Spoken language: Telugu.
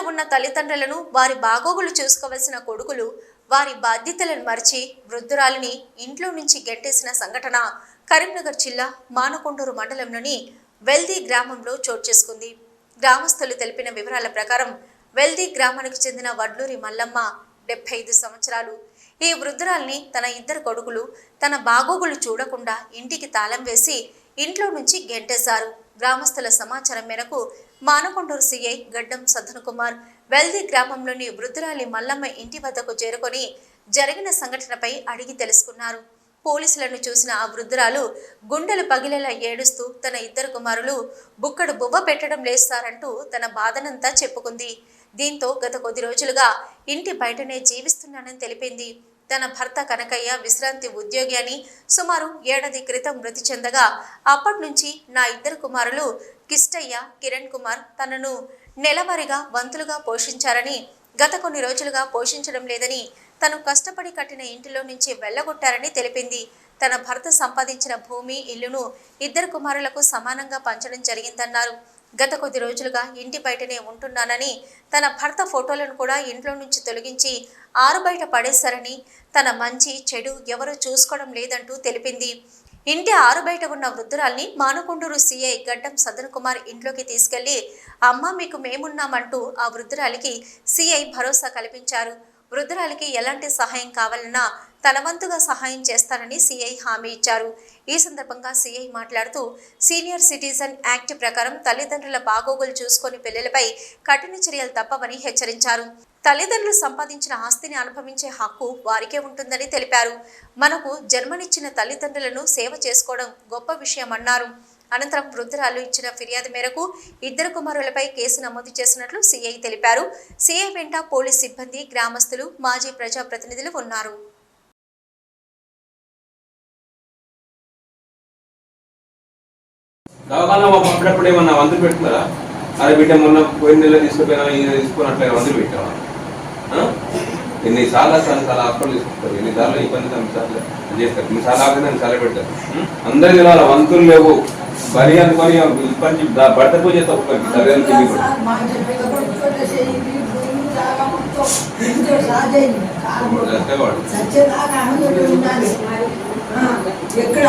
ఇంట్లో ఉన్న తల్లిదండ్రులను వారి బాగోగులు చూసుకోవలసిన కొడుకులు వారి బాధ్యతలను మరిచి వృద్ధురాలిని ఇంట్లో నుంచి గెంటేసిన సంఘటన కరీంనగర్ జిల్లా మానకొండూరు మండలంలోని వెల్దీ గ్రామంలో చోటు చేసుకుంది. గ్రామస్తులు తెలిపిన వివరాల ప్రకారం వెల్దీ గ్రామానికి చెందిన వడ్లూరి మల్లమ్మ డెబ్బై ఐదు సంవత్సరాలు. ఈ వృద్ధురాల్ని తన ఇద్దరు కొడుకులు తన బాగోగులు చూడకుండా ఇంటికి తాళం వేసి ఇంట్లో నుంచి గెంటేశారు. గ్రామస్తుల సమాచారం మేరకు మానకొండూరు సీఐ గడ్డం సదన్ కుమార్ వెల్దీ గ్రామంలోని వృద్ధురాలి మల్లమ్మ ఇంటి వద్దకు చేరుకొని జరిగిన సంఘటనపై అడిగి తెలుసుకున్నారు. పోలీసులను చూసిన ఆ వృద్ధురాలు గుండెలు పగిలేలా ఏడుస్తూ తన ఇద్దరు కుమారులు బుక్కడు బువ్వ పెట్టడం లేస్తారంటూ తన బాధనంతా చెప్పుకుంది. దీంతో గత కొద్ది రోజులుగా ఇంటి బయటనే జీవిస్తున్నానని తెలిపింది. తన భర్త కనకయ్య విశ్రాంతి ఉద్యోగి అని సుమారు ఏడాది క్రితం మృతి చెందగా అప్పటి నుంచి నా ఇద్దరు కుమారులు కిష్టయ్య కిరణ్ కుమార్ తనను నెలవారీగా వంతులుగా పోషించారని గత కొన్ని రోజులుగా పోషించడం లేదని తను కష్టపడి కట్టిన ఇంటిలో నుంచి వెళ్ళగొట్టారని తెలిపింది. తన భర్త సంపాదించిన భూమి ఇల్లును ఇద్దరు కుమారులకు సమానంగా పంచడం జరిగిందన్నారు. గత కొద్ది రోజులుగా ఇంటి బయటనే ఉంటున్నానని తన భర్త ఫోటోలను కూడా ఇంట్లో నుంచి తొలగించి ఆరు బయట పడేశారని తన మంచి చెడు ఎవరూ చూసుకోవడం లేదంటూ తెలిపింది. ఇంటి ఆరు బయట ఉన్న వృద్ధురాల్ని మానుకొండూరు సీఐ గడ్డం సదన్ కుమార్ ఇంట్లోకి తీసుకెళ్ళి అమ్మ మీకు మేమున్నామంటూ ఆ వృద్ధురాలికి సీఐ భరోసా కల్పించారు. వృద్ధురాలికి ఎలాంటి సహాయం కావాలన్నా తన వంతుగా సహాయం చేస్తానని సీఐ హామీ ఇచ్చారు. ఈ సందర్భంగా సీఐ మాట్లాడుతూ సీనియర్ సిటిజన్ యాక్ట్ ప్రకారం తల్లిదండ్రుల బాగోగులు చూసుకొని పిల్లలపై కఠిన చర్యలు తప్పవని హెచ్చరించారు. తల్లిదండ్రులు సంపాదించిన ఆస్తిని అనుభవించే హక్కు వారికే ఉంటుందని తెలిపారు. మనకు జన్మనిచ్చిన తల్లిదండ్రులను సేవ చేసుకోవడం గొప్ప విషయం అన్నారు. అనంతరం వృద్ధురాలు ఇచ్చిన ఫిర్యాదు మేరకు ఇద్దరు కుమారులపై కేసు నమోదు చేసినట్లు సీఐ తెలిపారు. సీఐ వెంట పోలీస్ సిబ్బంది గ్రామస్తులు మాజీ ప్రజాప్రతినిధులు ఉన్నారు. దవాఖాన పంపినప్పుడు ఏమన్నా వంతులు పెట్టుకున్నారా? అరే బిడ్డ మొన్న పోయిన నెల తీసుకుపోయినా ఈ నెల తీసుకున్నట్లే వంతులు పెట్టావా? ఎన్నిసార్లు చాలా చాలా హాస్పిటల్ తీసుకుంటారు? ఎన్నిసార్లు ఇబ్బంది సార్లు చేస్తారు. ఎన్నిసార్లు నేను చాలా పెడతారు. అందరికి తెలవాలి వంతులు లేవు. బలి అనుకొని ఇబ్బంది భర్త పూజ చేస్తా ఒక్కరికి సరిగ్గా తిరిగి కూడా. సత్యదాకా ఉండాలి. ఎక్కడ.